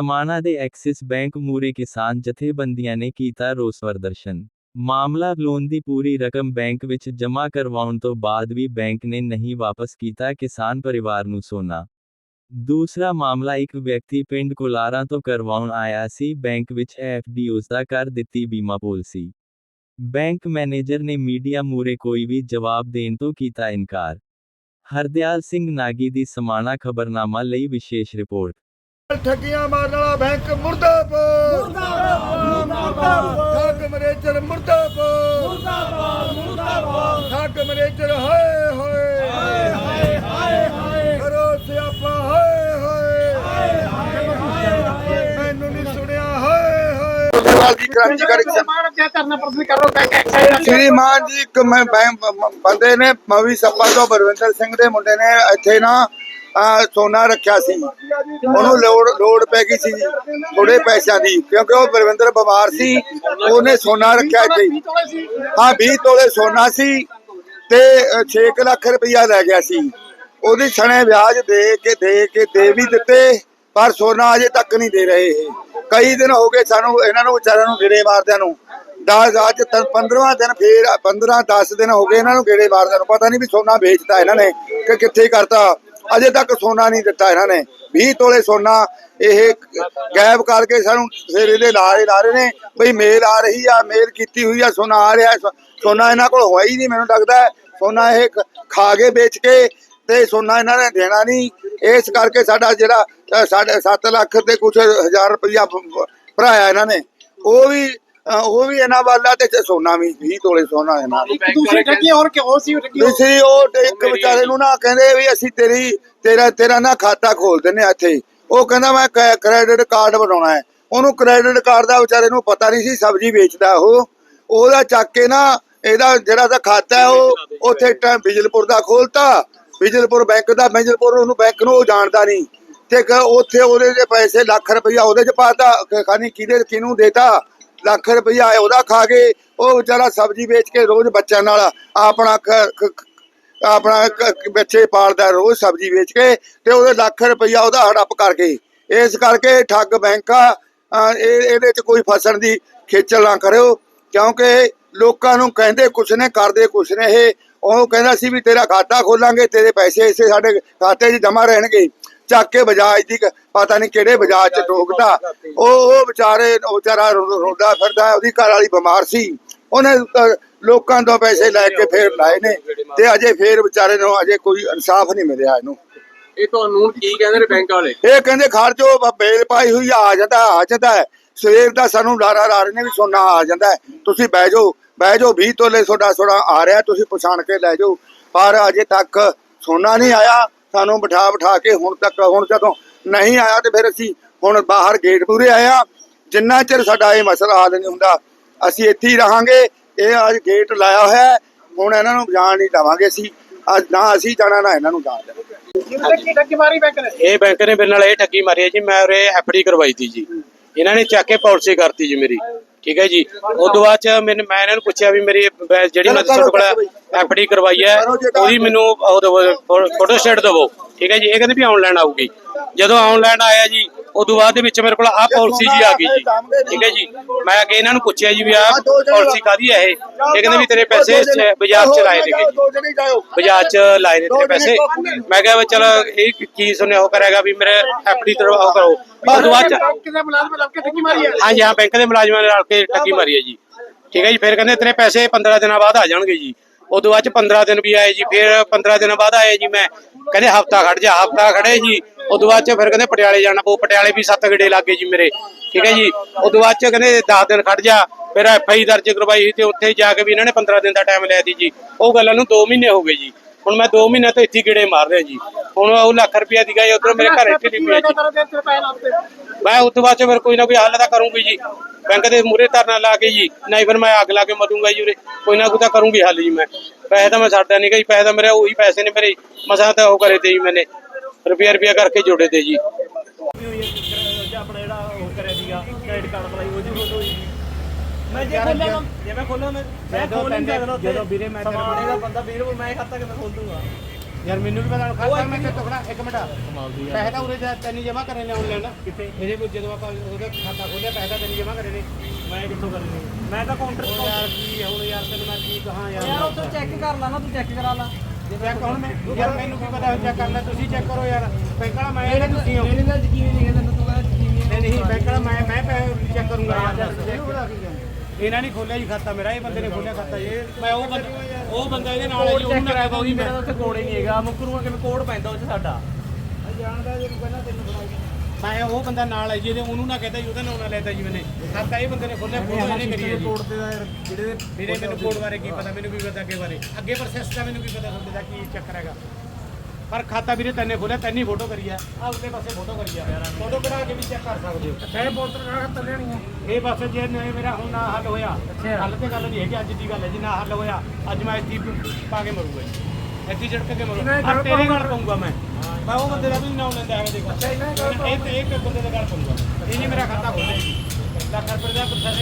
ਸਮਾਣਾ ਦੇ Axis bank ਮੂਰੇ ਕਿਸਾਨ ਜਥੇਬੰਦੀਆਂ ਨੇ ਕੀਤਾ ਰੋਸ ਪ੍ਰਦਰਸ਼ਨ ਮਾਮਲਾ ਲੋਨ ਦੀ ਪੂਰੀ ਰਕਮ ਬੈਂਕ ਵਿੱਚ ਜਮ੍ਹਾਂ ਕਰਵਾਉਣ ਤੋਂ ਬਾਅਦ ਵੀ ਬੈਂਕ ਨੇ ਨਹੀਂ ਵਾਪਸ ਕੀਤਾ ਕਿਸਾਨ ਪਰਿਵਾਰ ਨੂੰ ਸੋਨਾ। ਦੂਸਰਾ ਮਾਮਲਾ ਇੱਕ ਵਿਅਕਤੀ ਪਿੰਡ ਕੋਲਾਰਾਂ ਤੋਂ ਕਰਵਾਉਣ ਆਇਆ ਸੀ, ਬੈਂਕ ਵਿੱਚ ਐਫਡੀ ਉਸ ਦਾ ਕਰ ਦਿੱਤੀ ਬੀਮਾ ਪਾਲਿਸੀ। ਬੈਂਕ ਮੈਨੇਜਰ ਨੇ ਮੀਡੀਆ ਮੂਰੇ ਕੋਈ ਵੀ ਜਵਾਬ ਦੇਣ ਤੋਂ ਕੀਤਾ ਇਨਕਾਰ। ਹਰਦਿਆਲ ਸਿੰਘ ਨਾਗੀ ਦੀ ਸਮਾਣਾ ਖਬਰਨਾਮਾ ਲਈ ਵਿਸ਼ੇਸ਼ ਰਿਪੋਰਟ। ਠੱਗੀਆਂ ਮਾਰਨ ਵਾਲਾ ਬੈਂਕ ਮੁਰਦਾਬਾਦ। ਮੁਰਦਾਬਾਦ ਠੱਗ ਮਰੇਚਰ ਮੁਰਦਾਬਾਦ। ਕ੍ਰਾਂਤੀਕਾਰੀ ਸ਼੍ਰੀਮਾਨ ਜੀ ਇੱਕ ਮੈਂ ਬੰਦੇ ਨੇ ਮਵੀ ਸੱਪਾ ਤੋਂ ਬਰਵਿੰਦਰ ਸਿੰਘ ਦੇ ਮੁੰਡੇ ਨੇ ਇੱਥੇ ਨਾ ਸੋਨਾ ਰੱਖਿਆ ਸੀ। ਉਹਨੂੰ ਲੋੜ ਲੋੜ ਪੈ ਗਈ ਸੀ ਥੋੜੇ ਪੈਸਿਆਂ ਦੀ ਕਿਉਂਕਿ ਉਹ ਬਰਵਿੰਦਰ ਬਿਮਾਰ ਸੀ ਉਹਨੇ ਸੋਨਾ ਰੱਖਿਆ ਇੱਥੇ। ਹਾਂ 20 ਤੋਲੇ ਸੋਨਾ ਸੀ ਤੇ 6 ਲੱਖ ਰੁਪਇਆ ਲੈ ਗਿਆ ਸੀ। ਉਹਦੀ ਸਣੇ ਵਿਆਜ ਦੇ ਕੇ ਦੇ ਕੇ ਦੇ ਵੀ ਦਿੱਤੇ ਪਰ ਸੋਨਾ ਅਜੇ ਤੱਕ ਨਹੀਂ ਦੇ ਰਹੇ ਇਹ। ਕਈ ਦਿਨ ਹੋ ਗਏ ਸਾਨੂੰ, ਇਹਨਾਂ ਨੂੰ ਵਿਚਾਰਿਆਂ ਨੂੰ ਗੇੜੇ ਮਾਰਦਿਆਂ ਨੂੰ। 10 ਅੱਜ 15ਵਾਂ ਦਿਨ ਫੇਰ 15 10 ਦਿਨ ਹੋ ਗਏ ਇਹਨਾਂ ਨੂੰ ਗੇੜੇ ਮਾਰਦਿਆਂ ਨੂੰ। ਪਤਾ ਨਹੀਂ ਵੀ ਸੋਨਾ ਵੇਚਦਾ ਇਹਨਾਂ ਨੇ ਕਿ ਕਿੱਥੇ ਕਰਤਾ। ਅਜੇ ਤੱਕ ਸੋਨਾ ਨਹੀਂ ਦਿੱਤਾ ਇਹਨਾਂ ਨੇ। 20 ਤੋਲੇ ਸੋਨਾ ਇਹ ਗਾਇਬ ਕਰਕੇ ਸਾਨੂੰ ਫਿਰ ਇਹਦੇ ਲਾਰੇ ਲਾ ਰਹੇ ਨੇ। ਬਈ ਮੇਲ ਆ ਰਹੀ ਆ, ਮੇਲ ਕੀਤੀ ਹੋਈ ਆ, ਸੋਨਾ ਆ ਰਿਹਾ ਸੋਨਾ ਇਹਨਾਂ ਕੋਲ ਹੋਇਆ ਹੀ ਨਹੀਂ, ਮੈਨੂੰ ਲੱਗਦਾ। ਸੋਨਾ ਇਹ ਖਾ ਕੇ ਵੇਚ ਕੇ ਤੇ ਸੋਨਾ ਇਹਨਾਂ ਨੇ ਦੇਣਾ ਨਹੀਂ। ਇਸ ਕਰਕੇ ਸਾਡਾ ਜਿਹੜਾ ਅ, ਸਾਢੇ 7 ਲੱਖ ਤੇ ਕੁਝ ਹਜ਼ਾਰ ਰੁਪਇਆ ਭਰਾਇਆ ਇਹਨਾਂ ਨੇ। ਉਹ ਵੀ ਉਹ ਵੀ ਇਹਨਾਂ ਵਾਲਾ ਤੇ ਸੋਨਾ ਵੀ 20 ਤੋਲੇ ਸੋਨਾ ਇਹਨਾਂ ਦੂਸਰੇ ਠੱਗੀ ਹੋਰ ਕਿ ਹੋਰ ਸੀ ਤੁਸੀਂ ਉਹ ਇੱਕ ਵਿਚਾਰੇ ਨੂੰ ਨਾ ਕਹਿੰਦੇ ਵੀ ਅਸੀਂ ਤੇਰੀ ਤੇਰਾ ਤੇਰਾ ਨਾ ਖਾਤਾ ਖੋਲ ਦਿੰਨੇ ਆ ਇੱਥੇ। ਉਹ ਕਹਿੰਦਾ ਮੈਂ ਕ੍ਰੈਡਿਟ ਕਾਰਡ ਬਣਾਉਣਾ ਹੈ। ਉਹਨੂੰ ਕ੍ਰੈਡਿਟ ਕਾਰਡ ਦਾ ਵਿਚਾਰੇ ਨੂੰ ਪਤਾ ਨਹੀਂ ਸੀ ਸਬਜ਼ੀ ਵੇਚਦਾ ਉਹ। ਉਹਦਾ ਚੱਕ ਕੇ ਨਾ ਇਹਦਾ ਜਿਹੜਾ ਦਾ ਖਾਤਾ ਉਹ ਉੱਥੇ ਬਿਜਲਪੁਰ ਦਾ ਖੋਲਤਾ। ਬਿਜਲਪੁਰ ਬੈਂਕ ਦਾ ਬਿਜਲਪੁਰ ਉਹਨੂੰ ਬੈਂਕ ਨੂੰ ਉਹ ਜਾਣਦਾ ਨਹੀਂ। ਤੇ ਕ- ਉੱਥੇ ਉਹਦੇ ਦੇ ਪੈਸੇ ਲੱਖ ਰੁਪਈਆ ਉਹਦੇ ਚ ਪਾਤਾ ਖਾਨੀ ਕਿਹਦੇ, ਕਿਹਨੂੰ ਦੇਤਾ? ਲੱਖ ਰੁਪਈਆ ਉਹਦਾ ਖਾ ਕੇ, ਉਹ ਵਿਚਾਰਾ ਸਬਜ਼ੀ ਵੇਚ ਕੇ ਰੋਜ਼ ਬੱਚਿਆਂ ਨਾਲ ਆਪਣਾ ਆਪਣਾ ਬੱਚੇ ਪਾਲਦਾ ਰੋਜ਼ ਸਬਜ਼ੀ ਵੇਚ ਕੇ ਤੇ ਉਹਦੇ ਲੱਖ ਰੁਪਈਆ ਉਹਦਾ ਹੜੱਪ ਕਰਕੇ ਇਸ ਕਰਕੇ ਠੱਗ ਬੈਂਕਾਂ ਇਹ, ਇਹਦੇ ਚ ਕੋਈ ਫਸਣ ਦੀ ਖੇਚਲ ਨਾ ਕਰਿਓ, ਕਿਉਂਕਿ ਲੋਕਾਂ ਨੂੰ ਕਹਿੰਦੇ ਕੁਛ ਨੇ, ਕਰਦੇ ਕੁਛ ਨੇ ਇਹ। ਉਹ ਕਹਿੰਦਾ ਸੀ ਵੀ ਤੇਰਾ ਖਾਤਾ ਖੋਲਾਂਗੇ ਤੇਰੇ ਪੈਸੇ ਇਸੇ ਸਾਡੇ ਖਾਤੇ 'ਚ ਜਮਾ ਰਹਿਣਗੇ। ਚੱਕ ਕੇ ਬਜਾਜ ਦੀ ਪਤਾ ਨਹੀਂ ਕਿਹੜੇ ਬਜਾਜ 'ਚ ਠੋਕਦਾ। ਉਹ ਉਹ ਵਿਚਾਰੇ ਉਹ ਵਿਚਾਰਾ ਰੋਂਦਾ ਫਿਰਦਾ ਉਹਦੀ ਘਰ ਵਾਲੀ ਬਿਮਾਰ ਸੀ। ਉਹਨੇ ਲੋਕਾਂ ਤੋਂ ਪੈਸੇ ਲੈ ਕੇ ਫੇਰ ਲਾਏ ਨੇ। ਤੇ ਅਜੇ ਫੇਰ ਵਿਚਾਰੇ ਨੂੰ ਅਜੇ ਕੋਈ ਇਨਸਾਫ ਨਹੀਂ ਮਿਲਿਆ ਇਹਨੂੰ। ਇਹ ਤੁਹਾਨੂੰ ਕੀ ਕਹਿੰਦੇ ਨੇ ਬੈਂਕ ਵਾਲੇ? ਇਹ ਕਹਿੰਦੇ ਖਰਚੋ ਬੇਲ ਪਾਈ ਹੋਈ ਆ ਜਾਂਦਾ ਆ ਜਾਂਦਾ। ਸਵੇਰ ਦਾ ਸਾਨੂੰ ਲਾਰਾ ਲਾ ਰਹੇ ਨੇ ਵੀ ਸੋਨਾ ਆ ਜਾਂਦਾ। ਤੁਸੀਂ ਬਹਿ ਜਾਓ ਬਹਿ ਜਾਓ 20 ਤੋਲੇ ਤੁਹਾਡਾ ਸੋਨਾ ਆ ਰਿਹਾ ਤੁਸੀਂ ਪਛਾਣ ਕੇ ਲੈ ਜਾਓ। ਪਰ ਅਜੇ ਤੱਕ ਸੋਨਾ ਨਹੀਂ ਆਇਆ। ਸਾਨੂੰ ਬਿਠਾ ਬਿਠਾ ਕੇ ਹੁਣ ਤੱਕ ਹੁਣ ਜਦੋਂ ਨਹੀਂ ਆਇਆ ਤੇ ਫਿਰ ਅਸੀਂ ਹੁਣ ਬਾਹਰ ਗੇਟ ਪੂਰੇ ਆਇਆ ਜਿੰਨਾ ਚਿਰ ਸਾਡਾ ਇਹ ਮਸਲਾ ਹੱਲ ਨਹੀਂ ਹੁੰਦਾ ਅਸੀਂ ਇੱਥੇ ਹੀ ਰਹਾਂਗੇ। ਇਹ ਅੱਜ ਗੇਟ ਲਾਇਆ ਹੋਇਆ ਹੈ। ਹੁਣ ਇਹਨਾਂ ਨੂੰ ਜਾਣ ਨਹੀਂ ਦੇਵਾਂਗੇ ਅਸੀਂ। ਅੱਜ ਨਾ ਅਸੀਂ ਜਾਣਾ ਨਾ ਇਹਨਾਂ ਨੂੰ ਜਾਣ ਨੇ ਇਹ ਬੈਂਕ ਨੇ। ਮੇਰੇ ਨਾਲ ਇਹ ਠੱਗੀ ਮਾਰੀ ਹੈ ਜੀ। ਮੈਂ ਉਰੇ ਐਫਡੀ ਕਰਵਾਈ ਤੀ ਜੀ। ਇਹਨਾਂ ਨੇ ਚੱਕ ਕੇ ਪਾਲਿਸੀ ਕਰਤੀ ਜੀ ਮੇਰੀ ਠੀਕ ਹੈ ਜੀ। ਉਸ ਤੋਂ ਬਾਅਦ ਚ ਮੈਨੂੰ ਮੈਂ ਇਹਨਾਂ ਨੂੰ ਪੁੱਛਿਆ ਵੀ ਮੇਰੀ ਜਿਹੜੀ ਮੈਂ ਤੁਹਾਡੇ ਕੋਲ ਐਫਡੀ ਕਰਵਾਈ ਹੈ ਉਹਦੀ ਮੈਨੂੰ ਉਹ ਫੋਟੋ ਸਟੇਟ ਦੇਵੋ। ਠੀਕ ਹੈ ਜੀ ਇਹ ਕਹਿੰਦੇ ਵੀ ਆਨਲਾਈਨ ਆਊਗੀ। ਜਦੋਂ ਆਨਲਾਈਨ ਆਇਆ ਜੀ ਉਸ ਤੋਂ ਬਾਅਦ ਦੇ ਵਿੱਚ ਮੇਰੇ ਕੋਲ ਆਹ ਪਾਲਿਸੀ ਜੀ ਆ ਗਈ ਜੀ। ਠੀਕ ਹੈ ਜੀ ਮੈਂ ਅੱਗੇ ਇਹਨਾਂ ਨੂੰ ਪੁੱਛਿਆ ਜੀ ਵੀ ਆਹ ਪਾਲਿਸੀ ਕਾਦੀ ਹੈ ਇਹ? ਇਹ ਕਹਿੰਦੇ ਵੀ ਤੇਰੇ ਪੈਸੇ ਬਾਜ਼ਾਰ ਚ ਲਾਏ ਨੇਗੇ ਜੀ ਦੋ ਜਣੇ ਜਾਓ। ਬਾਜ਼ਾਰ ਚ ਲਾਏ ਨੇ ਤੇਰੇ ਪੈਸੇ। ਮੈਂ ਕਿਹਾ ਵੀ ਚਲ ਇਹ ਕੀ ਸੁਣਿਆ ਉਹ ਕਰੇਗਾ ਵੀ ਮੇਰੇ ਐਫਡੀ ਤੇ ਉਹ ਕਰੋ। ਤੋਂ ਬਾਅਦ ਹਾਂਜੀ ਹਾਂ ਬੈਂਕ ਦੇ ਮੁਲਾਜ਼ਮਾਂ ਨੇ ਰਲ ਕੇ ਠੱਗੀ ਮਾਰੀ ਹੈ ਜੀ। ਠੀਕ ਹੈ ਜੀ ਫਿਰ ਕਹਿੰਦੇ ਤੇਰੇ ਪੈਸੇ 15 ਦਿਨਾਂ ਬਾਅਦ ਆ ਜਾਣਗੇ ਜੀ। ਉਦੋਂ ਬਾਅਦ ਚ 15 ਦਿਨ ਵੀ ਆਏ ਜੀ ਫਿਰ 15 ਦਿਨਾਂ ਬਾਅਦ ਆਏ ਜੀ ਮੈਂ। ਕਹਿੰਦੇ ਹਫਤਾ ਖੜ ਜਾ, ਹਫਤਾ ਖੜੇ ਜੀ। ਉਦੋਂ ਬਾਅਦ ਚ ਫਿਰ ਕਹਿੰਦੇ ਪਟਿਆਲੇ ਜਾਣਾ ਪਊ ਪਟਿਆਲੇ ਵੀ ਸੱਤ ਗੇੜੇ ਲੱਗੇ ਜੀ ਮੇਰੇ। ਠੀਕ ਹੈ ਜੀ? ਉਦੋਂ ਬਾਅਦ ਚ ਕਹਿੰਦੇ 10 ਦਿਨ ਖੜ ਜਾ, ਫਿਰ ਐਫ ਦਰਜ ਕਰਵਾਈ ਸੀ ਤੇ ਉੱਥੇ ਜਾ ਕੇ ਵੀ ਇਹਨਾਂ ਨੇ 15 ਦਿਨ ਦਾ ਟਾਈਮ ਲਿਆ ਸੀ ਜੀ। ਉਹ ਗੱਲਾਂ ਨੂੰ 2 ਮਹੀਨੇ ਹੋ ਗਏ ਜੀ। ਹੁਣ ਮੈਂ 2 ਮਹੀਨੇ ਤੋਂ ਇੱਥੇ ਗੇੜੇ ਮਾਰ ਰਿਹਾ ਜੀ। ਹੁਣ ਉਹ ਲੱਖ ਰੁਪਇਆ ਦੀ ਗਈ ਉਧਰ ਮੇਰੇ ਘਰ ਇੱਥੇ ਨਹੀਂ ਪਿਆ ਜੀ। ਮੈਂ ਉਸ ਤੋਂ ਬਾਅਦ ਫਿਰ ਕੋਈ ਨਾ ਕੋਈ ਹੱਲ ਤਾਂ ਕਰੂੰਗੀ ਜੀ। ਬੈਂਕ ਦੇ ਮੂਰੇ ਧਰਨਾ ਲਾ ਕੇ ਜੀ ਨਹੀਂ ਫਿਰ ਮੈਂ ਅੱਗ ਲਾ ਕੇ ਮਰੂੰਗਾ ਜੀ ਉਰੇ। ਕੋਈ ਨਾ ਕੋਈ ਤਾਂ ਕਰੂੰਗੀ ਹੱਲ ਜੀ ਮੈਂ। ਪੈਸੇ ਤਾਂ ਮੈਂ ਛੱਡਦਾ ਨਹੀਂ ਗਈ ਪੈਸੇ ਤਾਂ ਮੇਰੇ ਉਹੀ ਪੈਸੇ ਨੇ ਮੇਰੇ। ਮਸਾਂ ਤਾਂ ਉਹ ਕਰੇ ਤੇ ਜੀ ਮੈਨੇ। ਰੁਪਿਆ ਰੁਪਿਆ ਕਰਕੇ ਜੋੜੇ ਤੇ ਜੀ। ਆਪਣਾ ਜਿਹੜਾ ਉਹ ਕਰਿਆ ਸੀਗਾ ਕ੍ਰੈਡਿਟ ਕਾਰਡ ਅਪਲਾਈ ਮੈਂ ਜੇ ਖੋਲਿਆ ਨਾ ਜੇ ਮੈਂ ਖੋਲਿਆ ਮੈਂ ਮੈਂ ਖੋਲ ਨਹੀਂ ਸਕਦਾ ਉੱਥੇ। ਜਦੋਂ ਵੀਰੇ ਮੈਂ ਸਮਾਣੇ ਦਾ ਬੰਦਾ ਵੀਰੇ ਕੋਲ ਮੈਂ ਖਾਤਾ ਕਿਵੇਂ ਖੋਲ ਦੂੰਗਾ। ਯਾਰ ਮੈਨੂੰ ਵੀ ਪਤਾ ਖਾਤਾ ਮੈਂ ਕਿੱਥੋਂ ਖੜਾ ਇੱਕ ਮਿੰਟ। ਪੈਸੇ ਤਾਂ ਉਰੇ ਜਾ ਤੈਨੂੰ ਜਮਾ ਕਰੇ ਨੇ ਆਨਲਾਈਨ ਕਿੱਥੇ? ਇਹਦੇ ਵਿੱਚ ਜਦੋਂ ਆਪਾਂ ਉਹਦਾ ਖਾਤਾ ਖੋਲਿਆ ਪੈਸੇ ਤਾਂ ਤੈਨੂੰ ਜਮਾ ਕਰੇ ਨੇ। ਮੈਂ ਕਿੱਥੋਂ ਕਰਨੀ ਮੈਂ ਤਾਂ ਕਾਊਂਟਰ ਤੋਂ ਯਾਰ ਕੀ ਹੁਣ ਯਾਰ ਤੈਨੂੰ ਮੈਂ ਕੀ ਕਹਾਂ ਯਾਰ? ਯਾਰ ਉੱਥੋਂ ਚੈੱਕ ਕਰ ਲਾ ਨਾ ਤੂੰ ਚੈੱਕ ਕਰਾ ਲਾ। ਚੈੱਕ ਹੁਣ ਮੈਂ? ਯਾਰ ਮੈਨੂੰ ਕੀ ਪਤਾ ਚੈੱਕ ਕਰਨਾ ਤੁਸੀਂ ਚੈੱਕ ਕਰੋ ਯਾਰ। ਬੈਂਕ ਵਾਲਾ ਮੈਂ ਇਹਨੇ ਤੁਸੀਂ ਹੋ। ਮੇਰੇ ਨਾਲ ਯਕੀਨ ਨਹੀਂ ਹੈ ਤੈਨੂੰ ਤੂੰ ਕਹਿੰਦਾ ਯਕੀਨ ਨਹੀਂ ਨਹੀਂ ਨਹੀਂ ਬੈਂਕ ਵਾਲਾ ਮੈਂ ਮੈਂ ਪੈਸੇ ਚੈੱਕ ਕਰੂੰਗਾ ਯਾਰ। ਇਹਨਾਂ ਨੇ ਖੋਲਿਆ ਜੀ ਖਾਤਾ ਮੇਰਾ ਇਹ ਬੰਦੇ ਨੇ ਖੋਲਿਆ ਖਾਤਾ ਇਹ ਮੈਂ ਉਹ ਬੰਦਾ ਉਹ ਬੰਦਾ ਇਹਦੇ ਨਾਲ ਹੈ ਜੀ ਉਹਨੂੰ ਨਾ ਜੀ ਮੇਰਾ ਉੱਥੇ ਕੋਡ ਹੀ ਨਹੀਂ ਹੈਗਾ ਮੁਕਰੂਗਾ ਕਿਵੇਂ ਕੋਡ ਪੈਂਦਾ ਉਹ ਚ ਸਾਡਾ ਜਾਣਦਾ ਜੇ ਪਹਿਲਾਂ ਤੈਨੂੰ ਬਣਾਈ ਮੈਂ ਉਹ ਬੰਦਾ ਨਾਲ ਹੈ ਜੀ ਇਹਦੇ ਉਹਨੂੰ ਨਾ ਕਹਿੰਦਾ ਜੀ ਉਹਦਾ ਨਾਮ ਨਾ ਲੈਤਾ ਜੀ ਮੈਨੇ। ਖਾਤਾ ਇਹ ਬੰਦੇ ਨੇ ਖੋਲਿਆ ਫੋਟੋ ਇਹਨੇ ਕਰੀ ਹੈ ਜੀ। ਕੋਡ ਤੇ ਦਾ ਯਾਰ ਜਿਹੜੇ ਵੀਰੇ ਮੈਨੂੰ ਕੋਡ ਬਾਰੇ ਕੀ ਪਤਾ ਮੈਨੂੰ ਵੀ ਪਤਾ ਅੱਗੇ ਬਾਰੇ। ਅੱਗੇ ਪ੍ਰੋਸੈਸ ਦਾ ਮੈਨੂੰ ਕੀ ਪਤਾ ਤੁਹਾਡੇ ਦਾ ਕੀ ਚੱਕਰ ਹੈਗਾ। ਪਰ ਖਾਤਾ ਵੀਰੇ ਤੈਨੇ ਖੋਲਿਆ ਤੈਨੀ ਫੋਟੋ ਕਰੀ ਆ। ਆ ਉੱਤੇ ਪਾਸੇ ਫੋਟੋ ਕਰੀ ਆ। ਫੋਟੋ ਕਰਾ ਕੇ ਵੀ ਚੈੱਕ ਕਰ ਸਕਦੇ ਹੋ। ਚਾਹੇ ਬੋਤਲ ਕਰਾ ਕੇ ਲੈਣੀ ਹੈ ਇਹ ਬਸ ਜੇ ਨਹੀਂ ਮੇਰਾ ਹੁਣ ਨਾ ਹੱਲ ਹੋਇਆ। ਹੱਲ ਤੇ ਗੱਲ ਨਹੀਂ ਹੈਗੀ ਅੱਜ ਦੀ ਗੱਲ ਹੈ ਜੀ ਨਾ ਹੱਲ ਹੋਇਆ ਅੱਜ ਮੈਂ ਇੱਥੇ ਹੀ ਪਾ ਕੇ ਮਰੂਗਾ ਜੀ। ਇੱਥੇ ਝੜਕ ਕੇ ਮਰੂਗਾ। ਆ ਤੇਰੇ ਨਾਲ ਪਾਉਂਗਾ ਮੈਂ। ਮੈਂ ਉਹ ਬੰਦੇ ਦਾ ਵੀ ਨਾਮ ਲੈਂਦਾ ਹੈ ਦੇਖੋ। ਇਹ ਤੇ ਇੱਕ ਬੰਦੇ ਦਾ ਗੱਲ ਪਾਉਂਗਾ। ਇਹ ਨਹੀਂ ਮੇਰਾ ਖਾਤਾ ਖੋਲਿਆ ਜੀ। ਲੱਖ ਰੁਪਏ ਦਾ ਪ੍ਰੋਸੈਸ